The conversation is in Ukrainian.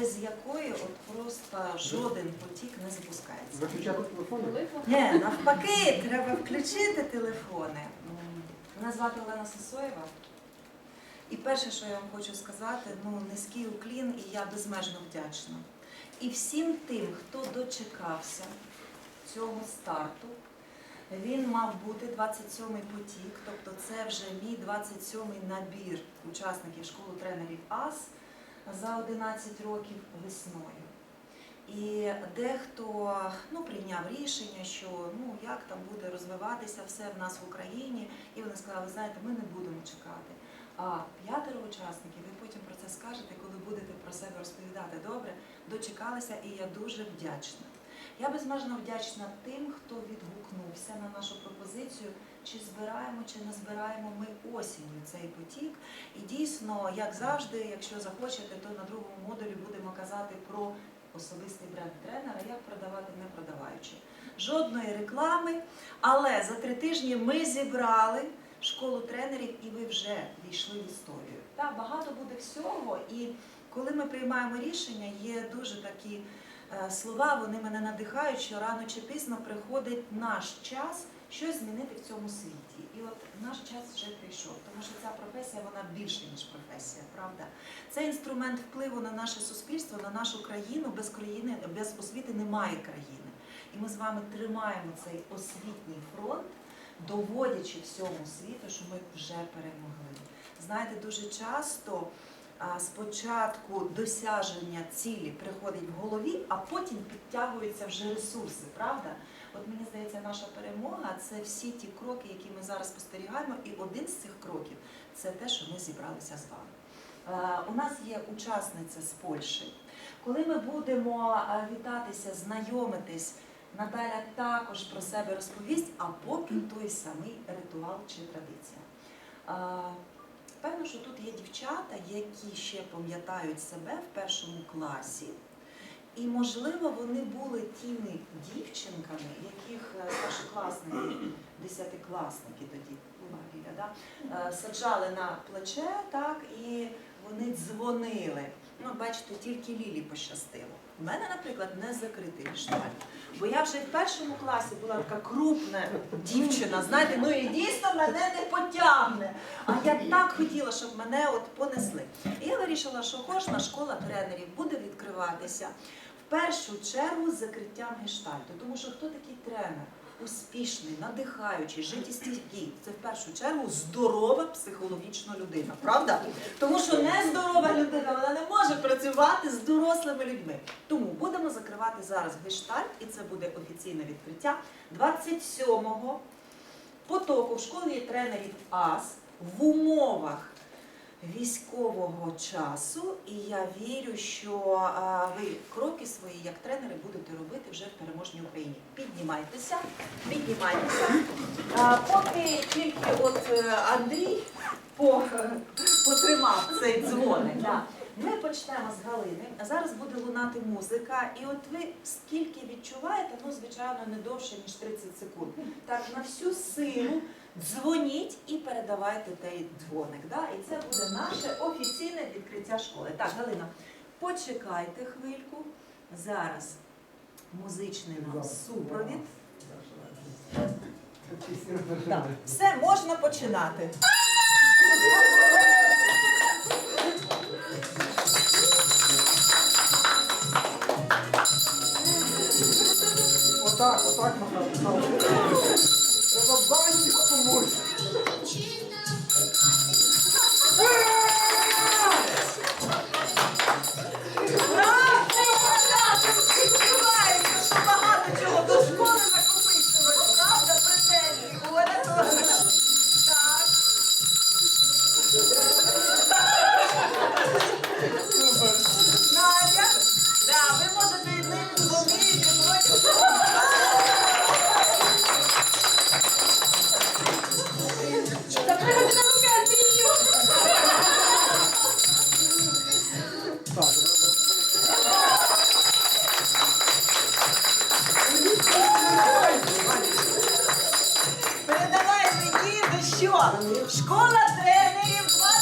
без якої от просто жоден потік не запускається. Виключати телефони? Ні, навпаки, треба включити телефони. Мене звати Олена Сосоєва. І перше, що я вам хочу сказати, ну низький уклін, і я безмежно вдячна. І всім тим, хто дочекався цього старту, він мав бути 27-й потік, тобто це вже мій 27-й набір учасників школи тренерів АС за 11 років весною. І дехто ну, прийняв рішення, що ну як там буде розвиватися все в нас в Україні, і вони сказали, знаєте, ми не будемо чекати. А п'ятеро учасників, ви потім про це скажете, коли будете про себе розповідати добре, дочекалися, і я дуже вдячна. Я безмежно вдячна тим, хто відгукнувся на нашу пропозицію, чи збираємо, чи не збираємо ми осінню цей потік. І дійсно, як завжди, якщо захочете, то на другому модулі будемо казати про особистий бренд тренера, як продавати, не продаваючи. Жодної реклами, але за три тижні ми зібрали школу тренерів, і ви вже війшли в історію. Так, багато буде всього, і коли ми приймаємо рішення, є дуже такі е, слова, вони мене надихають, що рано чи пізно приходить наш час щось змінити в цьому світі. І от наш час вже прийшов, тому що ця професія вона більше ніж професія, правда? Це інструмент впливу на наше суспільство, на нашу країну. Без країни, без освіти немає країни. І ми з вами тримаємо цей освітній фронт, доводячи всьому світу, що ми вже перемогли. Знаєте, дуже часто спочатку досяження цілі приходить в голові, а потім підтягуються вже ресурси, правда? От мені здається, наша перемога це всі ті кроки, які ми зараз спостерігаємо, і один з цих кроків це те, що ми зібралися з вами. Е, У нас є учасниця з Польщі. Коли ми будемо е, вітатися, знайомитись, Наталя також про себе розповість, а поки той самий ритуал чи традиція. Е, Певно, що тут є дівчата, які ще пам'ятають себе в першому класі. І, можливо, вони були тими дівчинками, яких е, старшокласники, десятикласники тоді Ліля, да? е, саджали на плече, так, і вони дзвонили. Ну, бачите, тільки Лілі пощастило. У мене, наприклад, не закритий гештальт. Бо я вже в першому класі була така крупна дівчина, знаєте, ну і дійсно мене не потягне. А я так хотіла, щоб мене от понесли. І я вирішила, що кожна школа тренерів буде відкриватися першу чергу закриттям гештальту. Тому що хто такий тренер? Успішний, надихаючий, життєстійкий. Це в першу чергу здорова психологічна людина, правда? Тому що нездорова людина вона не може працювати з дорослими людьми. Тому будемо закривати зараз гештальт, і це буде офіційне відкриття 27-го потоку в школі тренерів АС в умовах військового часу, і я вірю, що ви кроки свої як тренери будете робити вже в переможній Україні. Піднімайтеся, піднімайтеся. Поки тільки от е, Андрій по, потримав цей дзвоник. Да. Ми почнемо з Галини. А Зараз буде лунати музика, і от ви скільки відчуваєте, ну звичайно не довше ніж 30 секунд. Так на всю силу дзвоніть і передавайте той дзвоник. Да? І це буде наше офіційне відкриття школи. Так, Галина, почекайте хвильку. Зараз музичний нам супровід. Так, все можна починати. よし! Школа тренерів.